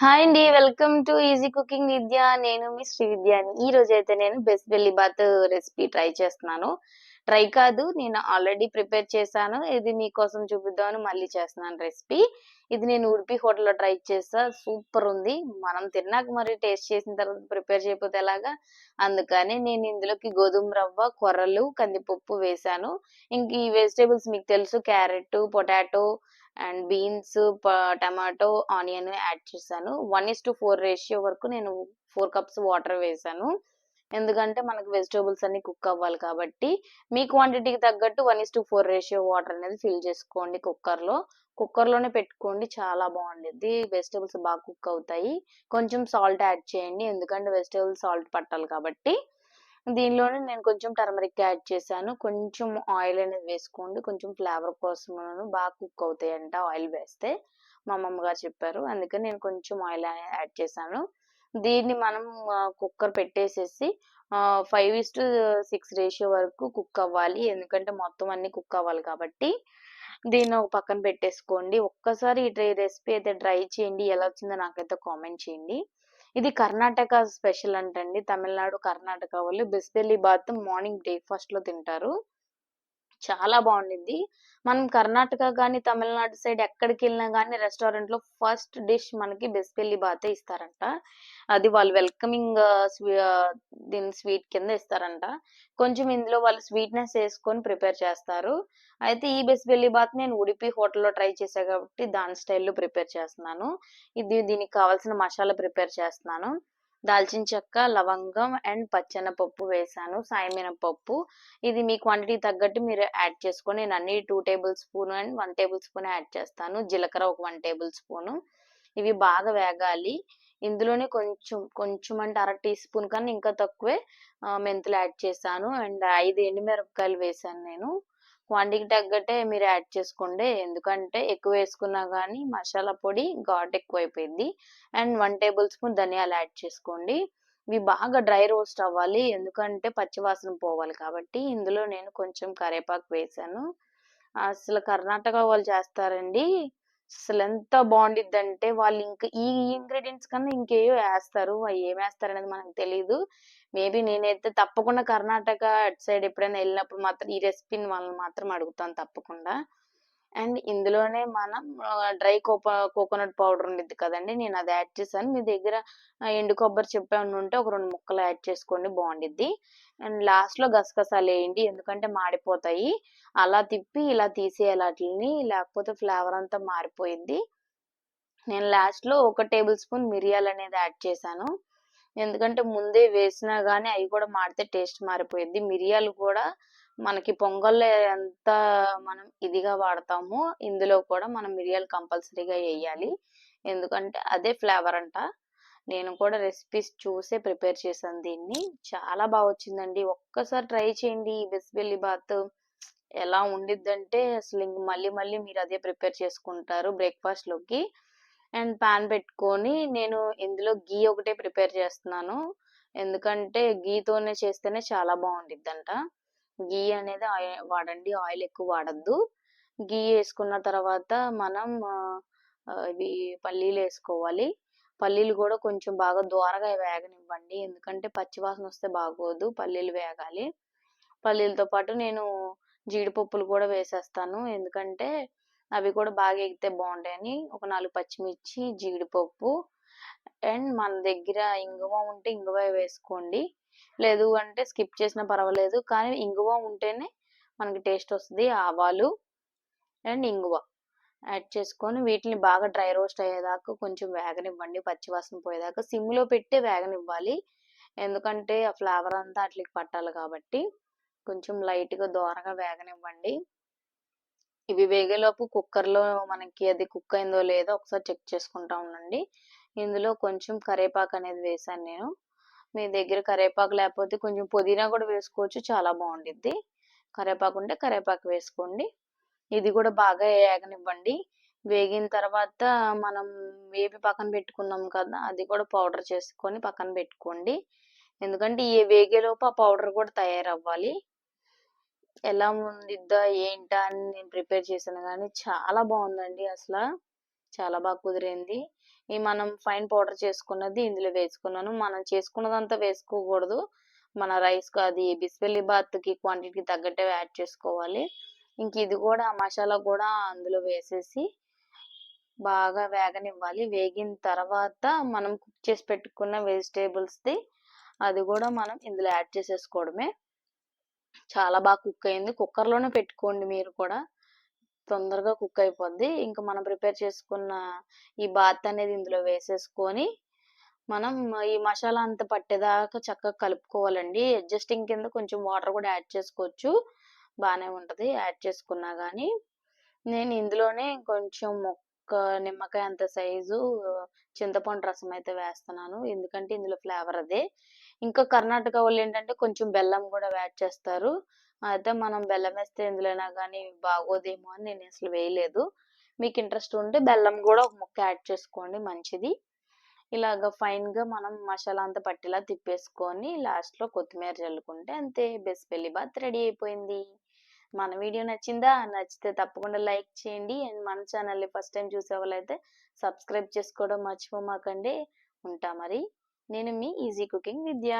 Hi అండి welcome to easy cooking Vidya. నేను మీ శ్రీ విద్యాని ఈ రోజు అయితే నేను best bele bath recipe try చేస్తున్నాను. ట్రై కాదు నేను ఆల్రెడీ ప్రిపేర్ చేశాను. ఇది మీకోసం చూపిద్దామని మళ్ళీ చేస్తున్నాను రెసిపీ. ఇది నేను ఉడిపి హోటల్లో ట్రై చేసా సూపర్ ఉంది. మనం తిన్నాక మరి టేస్ట్ చేసిన తర్వాత ప్రిపేర్ చేయకపోతే ఎలాగా? అందుకని నేను ఇందులోకి గోధుమ రవ్వ కొర్రలు కందిపప్పు వేశాను. ఇంక ఈ వెజిటేబుల్స్ మీకు తెలుసు carrot potato and beans tomato onion add చేశాను. One is to four ratio వరకు నేను ఫోర్ కప్స్ వాటర్ వేసాను ఎందుకంటే మనకు వెజిటేబుల్స్ అన్ని కుక్ అవ్వాలి కాబట్టి మీ క్వాంటిటీకి తగ్గట్టు one is to four ratio water అనేది ఫిల్ చేసుకోండి కుక్కర్లో. కుక్కర్లోనే పెట్టుకోండి చాలా బాగుండిద్ది. వెజిటేబుల్స్ బాగా కుక్ అవుతాయి. కొంచెం సాల్ట్ యాడ్ చేయండి. ఎందుకంటే వెజిటేబుల్స్ సాల్ట్ పట్టాలి కాబట్టి. దీనిలోనే నేను కొంచెం టర్మరిక్ యాడ్ చేశాను. కొంచెం ఆయిల్ అనేది వేసుకోండి. కొంచెం ఫ్లేవర్ కోసం బాగా కుక్ అవుతాయంట ఆయిల్ వేస్తే మా అమ్మమ్మ గారు చెప్పారు. అందుకని నేను కొంచెం ఆయిల్ అనేది యాడ్ చేశాను. దీన్ని మనం కుక్కర్ పెట్టేసేసి five is to six ratio వరకు కుక్ అవ్వాలి. ఎందుకంటే మొత్తం అన్ని కుక్ అవ్వాలి కాబట్టి. దీన్ని ఒక పక్కన పెట్టేసుకోండి. ఒక్కసారి ఈ రెసిపీ అయితే ట్రై చేయండి. ఎలా వచ్చిందో నాకైతే కామెంట్ చేయండి. ఇది కర్ణాటక స్పెషల్ అంటండి. తమిళనాడు కర్ణాటక వాళ్ళు బిస్బెల్లి బాత్ మార్నింగ్ బ్రేక్ఫాస్ట్లో తింటారు. చాలా బాగుండింది మనం కర్ణాటక కానీ తమిళనాడు సైడ్ ఎక్కడికి వెళ్ళినా కానీ రెస్టారెంట్లో ఫస్ట్ డిష్ మనకి బెస్బెల్లి బాతే ఇస్తారంట. అది వాళ్ళు వెల్కమింగ్ దీని స్వీట్ కింద ఇస్తారంట. కొంచెం ఇందులో వాళ్ళు స్వీట్నెస్ వేసుకొని ప్రిపేర్ చేస్తారు. అయితే ఈ బెస్బెల్లి బాత్ నేను ఉడిపి హోటల్లో ట్రై చేశాను కాబట్టి దాని స్టైల్లో ప్రిపేర్ చేస్తున్నాను. ఇది దీనికి కావాల్సిన మసాలా ప్రిపేర్ చేస్తున్నాను. దాల్చిన చెక్క లవంగం అండ్ పచ్చెనపప్పు వేసాను. సాయమినపప్పు. ఇది మీ క్వాంటిటీ తగ్గట్టు మీరు యాడ్ చేసుకొని నేను అన్ని two tablespoon and one tablespoon add చేస్తాను. జీలకర్ర ఒక వన్ టేబుల్ స్పూను ఇవి బాగా వేగాలి. ఇందులోనే కొంచెం కొంచెం అంటే అర టీ స్పూన్ కన్నా ఇంకా తక్కువే మెంతులు యాడ్ చేశాను. అండ్ ఐదు ఎండుమిరపకాయలు వేసాను నేను. క్వాంటిటీకి తగ్గట్టే మీరు యాడ్ చేసుకోండి. ఎందుకంటే ఎక్కువ వేసుకున్నా కానీ మసాలా పొడి ఘాట్ ఎక్కువ అయిపోయింది అండ్ వన్ టేబుల్ స్పూన్ ధనియాలు యాడ్ చేసుకోండి. ఇవి బాగా డ్రై రోస్ట్ అవ్వాలి. ఎందుకంటే పచ్చివాసన పోవాలి కాబట్టి ఇందులో నేను కొంచెం కరివేపాకు వేసాను. అసలు కర్ణాటక వాళ్ళు చేస్తారండి. అసలు ఎంత బాగుండిద్దంటే వాళ్ళు ఇంకా ఈ ఇంగ్రీడియంట్స్ కన్నా ఇంకేయో వేస్తారు అవి ఏం వేస్తారు అనేది మనకు తెలియదు మేబీ నేనైతే తప్పకుండా కర్ణాటక అటు సైడ్ ఎప్పుడైనా వెళ్ళినప్పుడు మాత్రం ఈ రెసిపీని వాళ్ళని మాత్రం అడుగుతాను తప్పకుండా. అండ్ ఇందులోనే మనం డ్రై కోప కోకోనట్ పౌడర్ ఉండిద్ది కదండి నేను అది యాడ్ చేశాను. మీ దగ్గర ఎండు కొబ్బరి చెప్పాను ఉంటే ఒక రెండు ముక్కలు యాడ్ చేసుకోండి బాగుండిద్ది. అండ్ లాస్ట్లో గసగసాలు వేయండి ఎందుకంటే మాడిపోతాయి. అలా తిప్పి ఇలా తీసేయాలి వాటిని లేకపోతే ఫ్లేవర్ అంతా మారిపోయింది నేను లాస్ట్లో ఒక టేబుల్ స్పూన్ మిరియాలు అనేది యాడ్ చేశాను. ఎందుకంటే ముందే వేసినా కానీ అవి కూడా మాడితే టేస్ట్ మారిపోయింది మిరియాలు కూడా మనకి పొంగల్లో ఎంత మనం ఇదిగా వాడతామో ఇందులో కూడా మనం మిరియాలు కంపల్సరీగా వేయాలి ఎందుకంటే అదే ఫ్లేవర్ అంట. నేను కూడా రెసిపీస్ చూసే ప్రిపేర్ చేశాను దీన్ని. చాలా బాగా వచ్చిందండి. ఒక్కసారి ట్రై చేయండి ఈ బెస్బెల్లి బాత్. ఎలా ఉండిద్దంటే అసలు ఇంక మళ్ళీ మళ్ళీ మీరు అదే ప్రిపేర్ చేసుకుంటారు బ్రేక్ఫాస్ట్లోకి. అండ్ పాన్ పెట్టుకొని నేను ఇందులో గీ ఒకటే ప్రిపేర్ చేస్తున్నాను. ఎందుకంటే గీతోనే చేస్తేనే చాలా బాగుండిద్దంట. గీ అనేది వాడండి ఆయిల్ ఎక్కువ వాడద్దు. గీ వేసుకున్న తర్వాత మనం ఇవి పల్లీలు వేసుకోవాలి. పల్లీలు కూడా కొంచెం బాగా దోరగా వేగనివ్వండి. ఎందుకంటే పచ్చివాసన వస్తే బాగోదు పల్లీలు వేగాలి. పల్లీలతో పాటు నేను జీడిపప్పులు కూడా వేసేస్తాను. ఎందుకంటే అవి కూడా బాగా ఎగితే బాగుంటాయని. ఒక నాలుగు పచ్చిమిర్చి జీడిపప్పు అండ్ మన దగ్గర ఇంగువ ఉంటే ఇంగువ వేసుకోండి. లేదు అంటే స్కిప్ చేసినా పర్వాలేదు. కానీ ఇంగువ ఉంటేనే మనకి టేస్ట్ వస్తుంది. ఆవాలు అండ్ ఇంగువ యాడ్ చేసుకొని వీటిని బాగా డ్రై రోస్ట్ అయ్యేదాకా కొంచెం వేగనివ్వండి. పచ్చివాసన పోయేదాకా సిమ్లో పెట్టి వేగనివ్వాలి. ఎందుకంటే ఆ ఫ్లేవర్ అంతా అట్లకి పట్టాలి కాబట్టి కొంచెం లైట్గా దోరగా వేగనివ్వండి. ఇవి వేగేలోపు కుక్కర్లో మనకి అది కుక్ అయిందో లేదో ఒకసారి చెక్ చేసుకుంటా ఉండండి. ఇందులో కొంచెం కరేపాకు అనేది వేసాను నేను. మీ దగ్గర కరేపాకు లేకపోతే కొంచెం పుదీనా కూడా వేసుకోవచ్చు. చాలా బాగుండిద్ది. కరేపాకు ఉంటే కరేపాకు వేసుకోండి. ఇది కూడా బాగా వేగనివ్వండి వేగిన తర్వాత మనం వేపి పక్కన పెట్టుకున్నాం కదా అది కూడా పౌడర్ చేసుకొని పక్కన పెట్టుకోండి. ఎందుకంటే ఈ వేగేలోపు ఆ పౌడర్ కూడా తయారవ్వాలి. ఎలా ఉందిద్దా ఏంటా అని నేను ప్రిపేర్ చేశాను కానీ చాలా బాగుందండి అసలు. చాలా బాగా కుదిరింది. ఈ మనం ఫైన్ పౌడర్ చేసుకున్నది ఇందులో వేసుకున్నాను. మనం చేసుకున్నదంతా వేసుకోకూడదు. మన రైస్ అది బిస్బెల్లి బాత్కి క్వాంటిటీకి తగ్గట్టే యాడ్ చేసుకోవాలి. ఇంక ఇది కూడా మసాలా కూడా అందులో వేసేసి బాగా వేగనివ్వాలి. వేగిన తర్వాత మనం కుక్ చేసి పెట్టుకున్న వెజిటేబుల్స్ది అది కూడా మనం ఇందులో యాడ్ చేసేసుకోవడమే. చాలా బాగా కుక్ అయింది. కుక్కర్లోనే పెట్టుకోండి మీరు కూడా. తొందరగా కుక్ అయిపోద్ది. ఇంకా మనం ప్రిపేర్ చేసుకున్న ఈ బాత్ అనేది ఇందులో వేసేసుకొని మనం ఈ మసాలా అంత పట్టేదాకా చక్కగా కలుపుకోవాలండి. అడ్జస్టింగ్ కింద కొంచెం వాటర్ కూడా యాడ్ చేసుకోవచ్చు. బాగానే ఉంటుంది యాడ్ చేసుకున్నా కానీ నేను ఇందులోనే కొంచెం ఒక్క నిమ్మకాయ అంత సైజు చింతపండు రసం అయితే వేస్తున్నాను. ఎందుకంటే ఇందులో ఫ్లేవర్ అదే. ఇంకా కర్ణాటక వాళ్ళు ఏంటంటే కొంచెం బెల్లం కూడా యాడ్ చేస్తారు. అయితే మనం బెల్లం వేస్తే ఎందులోనా కానీ బాగోదేమో అని నేను అసలు వేయలేదు. మీకు ఇంట్రెస్ట్ ఉంటే బెల్లం కూడా ఒక ముక్క యాడ్ చేసుకోండి మంచిది. ఇలాగ ఫైన్గా మనం మసాలా అంతా పట్టేలా తిప్పేసుకొని లాస్ట్లో కొత్తిమీర చల్లుకుంటే అంతే బెస్బెల్లి బాత్ రెడీ అయిపోయింది. మన వీడియో నచ్చిందా? నచ్చితే తప్పకుండా లైక్ చేయండి. అండ్ మన ఛానల్ని ఫస్ట్ టైం చూసే వాళ్ళైతే సబ్స్క్రైబ్ చేసుకోవడం మర్చిపోమాకండి. ఉంటా మరి. నేను మీ ఈజీ కుకింగ్ విద్య